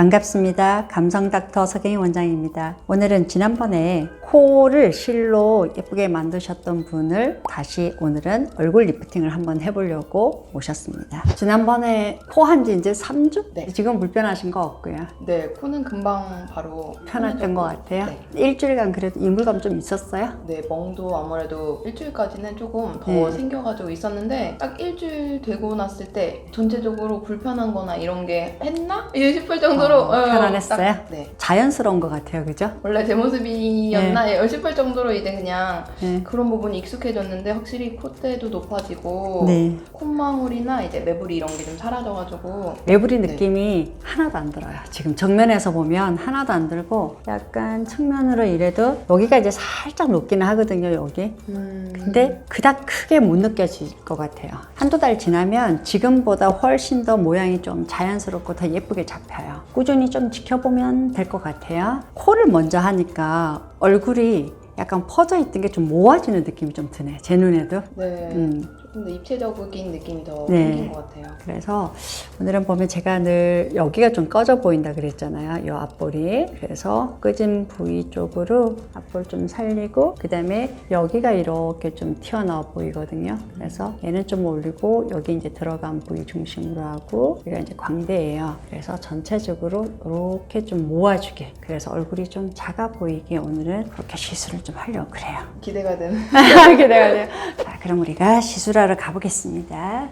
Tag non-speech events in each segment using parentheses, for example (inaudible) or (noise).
반갑습니다. 감성닥터 서경희 원장입니다. 오늘은 지난번에 코를 실로 예쁘게 만드셨던 분을 다시 오늘은 얼굴 리프팅을 한번 해보려고 모셨습니다. 지난번에 코 한 지 이제 3주? 네. 지금 불편하신 거 없고요. 네, 코는 금방 바로 편했던 것 같아요. 네. 일주일간 그래도 이물감 좀 있었어요? 네, 멍도 아무래도 일주일까지는 조금 더 네. 생겨가지고 있었는데 딱 일주일 되고 났을 때 전체적으로 불편한 거나 이런 게 했나? 예, 싶을 정도로 어, 편안했어요? 딱, 네. 자연스러운 것 같아요. 그죠? 원래 제 모습이었나? 예, 싶을 정도로 이제 그냥 네. 그런 부분이 익숙해졌는데 확실히 콧대도 높아지고 네. 콧망울이나 이제 매부리 이런 게 좀 사라져가지고 매부리 네. 느낌이 하나도 안 들어요. 지금 정면에서 보면 하나도 안 들고 약간 측면으로 이래도 여기가 이제 살짝 높기는 하거든요. 여기. 음... 근데 그닥 크게 못 느껴질 것 같아요. 한두 달 지나면 지금보다 훨씬 더 모양이 좀 자연스럽고 더 예쁘게 잡혀요. 꾸준히 좀 지켜보면 될 것 같아요. 코를 먼저 하니까 얼굴 이 약간 퍼져 있던 게 좀 모아지는 느낌이 좀 드네. 제 눈에도. 네, 음. 조금 더 입체적인 느낌이 더 네. 생긴 것 같아요. 그래서 오늘은 보면 제가 늘 여기가 좀 꺼져 보인다 그랬잖아요. 이 앞볼이. 그래서 꺼진 부위 쪽으로 앞볼 좀 살리고 그다음에 여기가 이렇게 좀 튀어나와 보이거든요. 그래서 얘는 좀 올리고 여기 이제 들어간 부위 중심으로 하고 여기가 이제 광대예요. 그래서 전체적으로 이렇게 좀 모아주게. 그래서 얼굴이 좀 작아 보이게 오늘은 그렇게 시술을 좀 하려고 그래요. 기대가 되는. (laughs) 기대가 돼요. 자, 그럼 우리가 시술하러 가보겠습니다.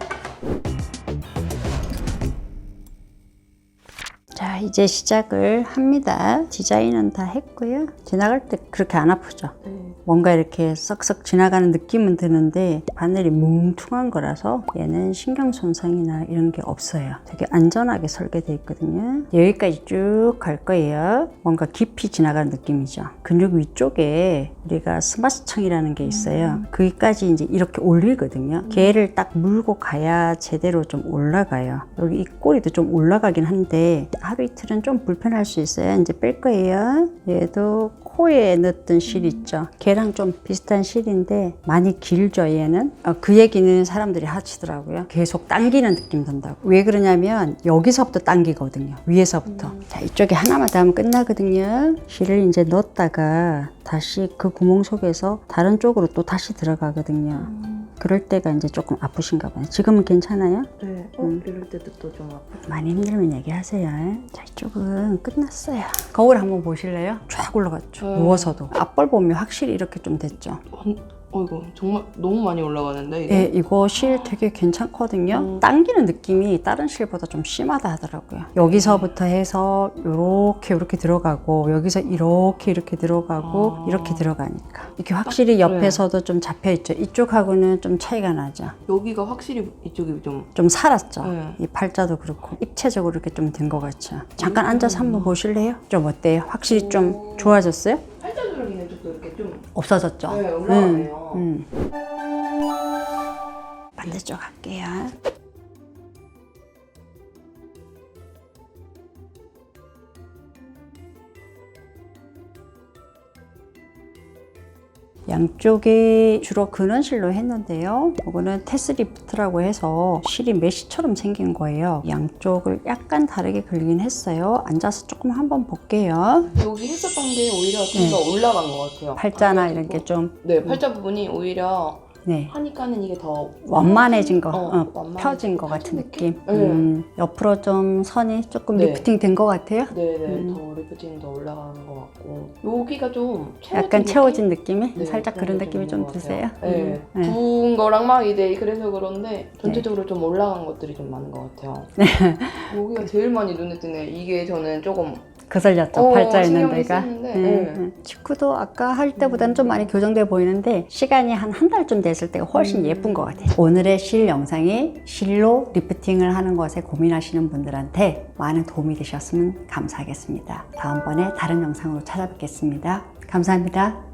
자, 이제 시작을 합니다. 디자인은 다 했고요. 지나갈 때 그렇게 안 아프죠? 뭔가 이렇게 썩썩 지나가는 느낌은 드는데 바늘이 뭉퉁한 거라서 얘는 신경 손상이나 이런 게 없어요. 되게 안전하게 설계되어 있거든요. 여기까지 쭉 갈 거예요. 뭔가 깊이 지나가는 느낌이죠. 근육 위쪽에 우리가 스마스청이라는 게 있어요. 거기까지 이제 이렇게 올리거든요. 걔를 딱 물고 가야 제대로 좀 올라가요. 여기 이 꼬리도 좀 올라가긴 한데 하루 이틀은 좀 불편할 수 있어요. 이제 뺄 거예요. 얘도 코에 넣었던 실 있죠. 걔랑 좀 비슷한 실인데 많이 길죠 얘는. 어, 그 얘기는 사람들이 하시더라고요. 계속 당기는 느낌 든다고. 왜 그러냐면 여기서부터 당기거든요. 위에서부터. 자 이쪽에 하나만 더 하면 끝나거든요. 실을 이제 넣었다가 다시 그 구멍 속에서 다른 쪽으로 또 다시 들어가거든요. 그럴 때가 이제 조금 아프신가 봐요. 지금은 괜찮아요? 네, 어, 음. 이럴 때도 또 좀 아프죠. 많이 힘들면 얘기하세요. 자, 이쪽은 끝났어요. 거울 한번 보실래요? 쫙 올라갔죠. 음. 누워서도. 앞볼 보면 확실히 이렇게 좀 됐죠. 어이구, 정말 너무 많이 올라가는데 이게. 예, 이거 실 되게 괜찮거든요. 음. 당기는 느낌이 다른 실보다 좀 심하다 하더라고요. 여기서부터 해서 이렇게 이렇게 들어가고 여기서 이렇게 이렇게 들어가고 아. 이렇게 들어가니까 이게 확실히 네. 옆에서도 좀 잡혀 있죠. 이쪽하고는 좀 차이가 나죠. 여기가 확실히 이쪽이 좀. 좀 살았죠. 네. 이 팔자도 그렇고 입체적으로 이렇게 좀 된 것 같죠. 잠깐 음. 앉아서 한번 보실래요? 좀 어때요? 확실히 좀 오. 좋아졌어요? 팔자주름이는 좀 이렇게 좀. 없어졌죠. 네, 올라가네요. 음, 음. 반대쪽 할게요. 양쪽에 주로 근원 실로 했는데요. 이거는 테스리프트라고 해서 실이 메쉬처럼 생긴 거예요. 양쪽을 약간 다르게 그리긴 했어요. 앉아서 조금 한번 볼게요. 여기 했었던 게 오히려 좀 네. 더 올라간 것 같아요. 팔자나 안 이런 그래도 게좀 네, 팔자 부분이 오히려 네. 하니까는 이게 더 완만해진 거, 어, 어, 완만해진 펴진 것 펴진 같은 느낌? 느낌. 네. 음, 옆으로 좀 선이 조금 네. 리프팅 된 것 같아요. 네네 음. 더 리프팅 더 올라가는 것 같고 여기가 좀 채워진 약간? 채워진 느낌이 네, 살짝 그런 게 느낌이 좀것 드세요. 네. 음, 네. 부은 거랑 막 이제 그래서 그런데 전체적으로 좀 올라간 것들이 좀 많은 것 같아요. (laughs) 네. 여기가 제일 많이 눈에 띄네. 이게 저는 조금 그슬렸죠 어, 팔자 있는 데가. 음, 네. 음. 직구도 아까 할 때보다는 좀 많이 교정돼 보이는데 시간이 한 한 달쯤 됐을 때가 훨씬 음. 예쁜 것 같아요. 오늘의 실 영상이 실로 리프팅을 하는 것에 고민하시는 분들한테 많은 도움이 되셨으면 감사하겠습니다. 다음번에 다른 영상으로 찾아뵙겠습니다. 감사합니다.